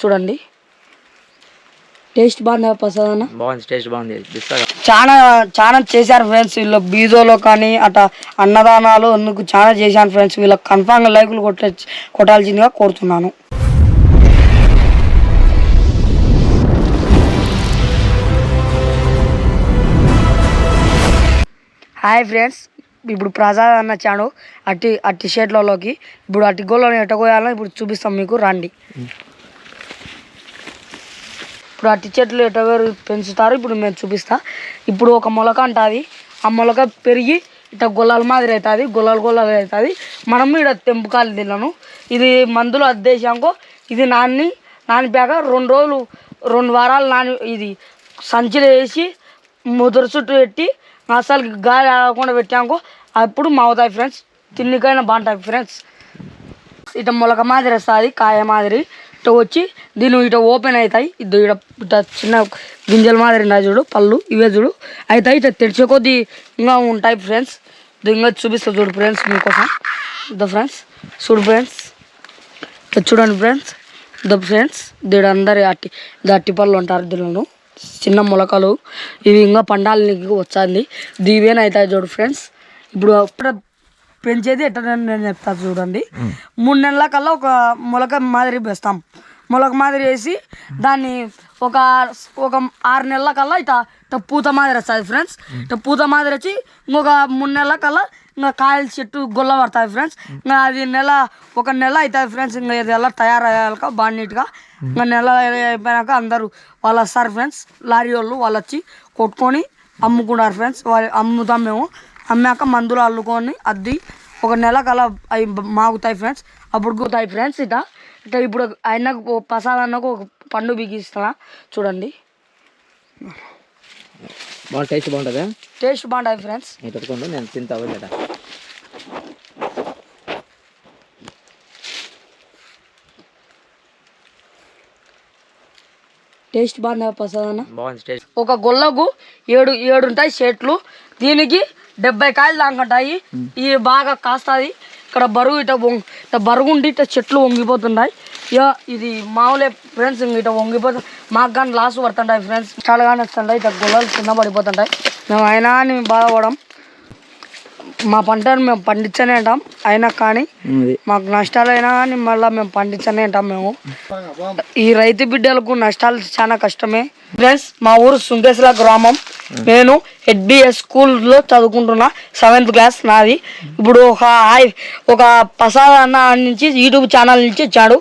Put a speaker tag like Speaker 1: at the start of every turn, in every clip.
Speaker 1: చూడండి. టేస్ట్ బాగుందా ప్రసాద్ అన్న
Speaker 2: బాగుంది టేస్ట్ బాగుంది.
Speaker 1: చాలా చాలా చేశారు ఫ్రెండ్స్ వీళ్ళు. బీజోలో కానీ అట అన్నదానాలు అందుకు చాలా చేశాను ఫ్రెండ్స్ వీళ్ళకి. కన్ఫామ్గా లైకులు కొట్ట కొట్టాల్సిందిగా కోరుతున్నాను. Hi friends. ఇప్పుడు ప్రసాద్ అన్న చాడు అట్టి అట్టి షర్ట్లలోకి. ఇప్పుడు అట్టి గోళ్ళని ఎట్టగోయాలో ఇప్పుడు చూపిస్తాం మీకు. రండి. ఇప్పుడు అట్టి చెట్లు ఎటవేరు పెంచుతారు ఇప్పుడు మేము చూపిస్తా. ఇప్పుడు ఒక మొలక అంటుంది ఆ మొలక పెరిగి ఇట్లా గొల్లల మాదిరి అవుతుంది గొల్లలు గొల్లలు అవుతుంది మనం ఇక్కడ తెంపుకాలి తిన్నాను ఇది మందులు అద్దేశాంకో ఇది నాన్ని నానిపాక రెండు రోజులు రెండు వారాలు నాని ఇది సంచిలో వేసి ముదురు చుట్టూ పెట్టి అసలు గాలి ఆడకుండా పెట్టాంకో అప్పుడు మావుతాయి ఫ్రెండ్స్. తిన్నికైనా బాగుంటాయి ఫ్రెండ్స్. ఇట మొలక మాదిరి వస్తుంది కాయ మాదిరి. ఇట్ట వచ్చి దీని ఇట ఓపెన్ అవుతాయి ఇది ఇట ఇట చిన్న గింజల మాదిరి ఉన్నాయి చూడు పళ్ళు. ఇవే చూడు. అవుతాయి ఇట తెరిచే కొద్దీ ఇంకా ఉంటాయి ఫ్రెండ్స్ ఇంకా చూపిస్తా చూడు ఫ్రెండ్స్ మీకోసం ద ఫ్రెండ్స్ చూడు ఫ్రెండ్స్ చూడండి ఫ్రెండ్స్ ద ఫ్రెండ్స్ దీడు అందరి అట్టి ఇది అట్టి పళ్ళు అంటారు దీనిలో చిన్న మొలకలు. ఇవి ఇంకా పండాలకి వచ్చింది దీవేనా చూడు ఫ్రెండ్స్ ఇప్పుడు అప్పుడు పెంచేది ఎట్లా నేను చెప్తాను చూడండి. మూడు నెలల కల్లా ఒక మొలక మాదిరి వేస్తాం. మొలక మాదిరి వేసి దాన్ని ఒక ఒక ఆరు నెలల కల్లా ఇట ఇట్లా పూత మాదిరి వస్తుంది ఫ్రెండ్స్ పూత మాదిరి వచ్చి ఇంకొక మూడు నెలల కల్లా ఇంకా కాయల చెట్టు గొల్ల పడుతుంది ఫ్రెండ్స్ ఇంకా అది నెల ఒక నెల అవుతుంది ఫ్రెండ్స్ ఇంకా ఇది ఎలా తయారయ్యాక బాగా నీట్గా ఇంకా నెల అయిపోయినాక అందరూ వాళ్ళు వస్తారు ఫ్రెండ్స్ లారీ వాళ్ళు వాళ్ళు వచ్చి కొట్టుకొని అమ్ముకున్నారు ఫ్రెండ్స్ వాళ్ళు అమ్ముతాం మేము. అమ్మాక మందులు అల్లుకొని అద్ది ఒక నెల కల అవి మాగుతాయి ఫ్రెండ్స్. అప్పుడు గుతాయి ఫ్రెండ్స్ ఇట. ఇట్లా ఇప్పుడు ఆయనకు ప్రసాద్ అన్నకు ఒక పండు బిగిస్తున్నా చూడండి.
Speaker 2: బాగా టేస్ట్ బాగుంటుందా?
Speaker 1: టేస్ట్ బాగుంటుంది ఫ్రెండ్స్.
Speaker 2: నేను పెట్టుకోండి నేను తింటా వెళ్ళట
Speaker 1: టేస్ట్ బాగుందా ప్రసాద్ అన్న
Speaker 2: బాగుంది టేస్ట్.
Speaker 1: ఒక గొల్లకు ఏడు ఏడు ఉంటాయి చెట్లు దీనికి డెబ్బై కాయలు దాకా ఉంటాయి ఇది బాగా కాస్తుంది. ఇక్కడ బరువు ఇట ఇట బరువు ఉండి ఇట చెట్లు వంగిపోతున్నాయి. ఇక ఇది మామూలే ఫ్రెండ్స్ ఇట వంగిపోతుంది మాకు కానీ లాస్ పడుతుంటాయి ఫ్రెండ్స్. చాలా కానీ వస్తుంటాయి ఇట గొల్లలు కింద పడిపోతుంటాయి. మేము అయినా అని బాధపడం. మా పంటను మేము పండించనే అంటాం అయినా కానీ మాకు నష్టాలైనా కానీ మళ్ళీ మేము పండించనే అంటాం మేము. ఈ రైతు బిడ్డలకు నష్టాలు చాలా కష్టమే. ఫ్రెండ్స్ మా ఊరు సుంకేశ్వర గ్రామం. నేను హెచ్డిఎస్ స్కూల్లో చదువుకుంటున్నా. సెవెంత్ క్లాస్ నాది. ఇప్పుడు ఒక ఒక ప్రసాద్ అన్న నుంచి యూట్యూబ్ ఛానల్ నుంచి వచ్చాడు.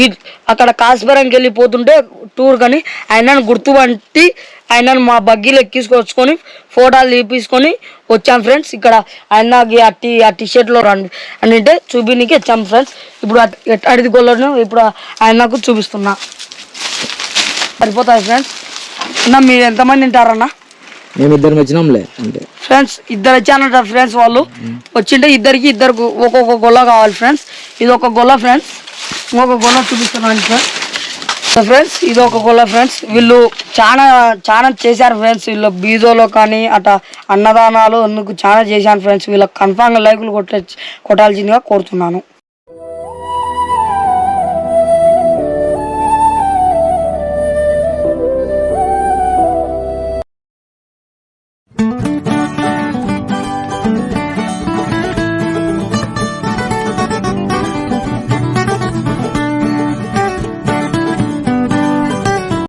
Speaker 1: ఈ అక్కడ కాశ్మీరంకి వెళ్ళిపోతుంటే టూర్ కానీ ఆయనను గుర్తుపట్టి ఆయనను మా బగ్గీలు ఎక్కించుకొచ్చుకొని ఫోటోలు తీపించుకొని వచ్చాం ఫ్రెండ్స్. ఇక్కడ ఆయనకి ఆ టీ ఆ టీ షర్ట్లో రండి అని అంటే చూపినికి వచ్చాం ఫ్రెండ్స్. ఇప్పుడు అట్- అడిది గొల్లను ఇప్పుడు ఆయనకు చూపిస్తున్నా. సరిపోతాయి ఫ్రెండ్స్? అన్న మీరు ఎంతమంది తింటారన్న
Speaker 2: మేము ఇద్దరం వచ్చినాంలే అంతే.
Speaker 1: ఫ్రెండ్స్ ఇద్దరు వచ్చానంట ఫ్రెండ్స్ వాళ్ళు. వచ్చింటే ఇద్దరికి ఇద్దరు ఒక్కొక్క గొల్ల కావాలి ఫ్రెండ్స్. ఇది ఒక గొల్ల ఫ్రెండ్స్. ఇంకొక గొల్ల చూపిస్తున్నాను ఫ్రెండ్స్. ఫ్రెండ్స్ ఇది ఒక గొల్ల ఫ్రెండ్స్ వీళ్ళు చాలా చాలా చేశారు ఫ్రెండ్స్ వీళ్ళు బీజోలో కానీ అట అన్నదానాలు అందుకు చాలా చేశాను ఫ్రెండ్స్ వీళ్ళకి కన్ఫామ్గా లైకులు కొట్ట కొట్టాల్సిందిగా కోరుతున్నాను.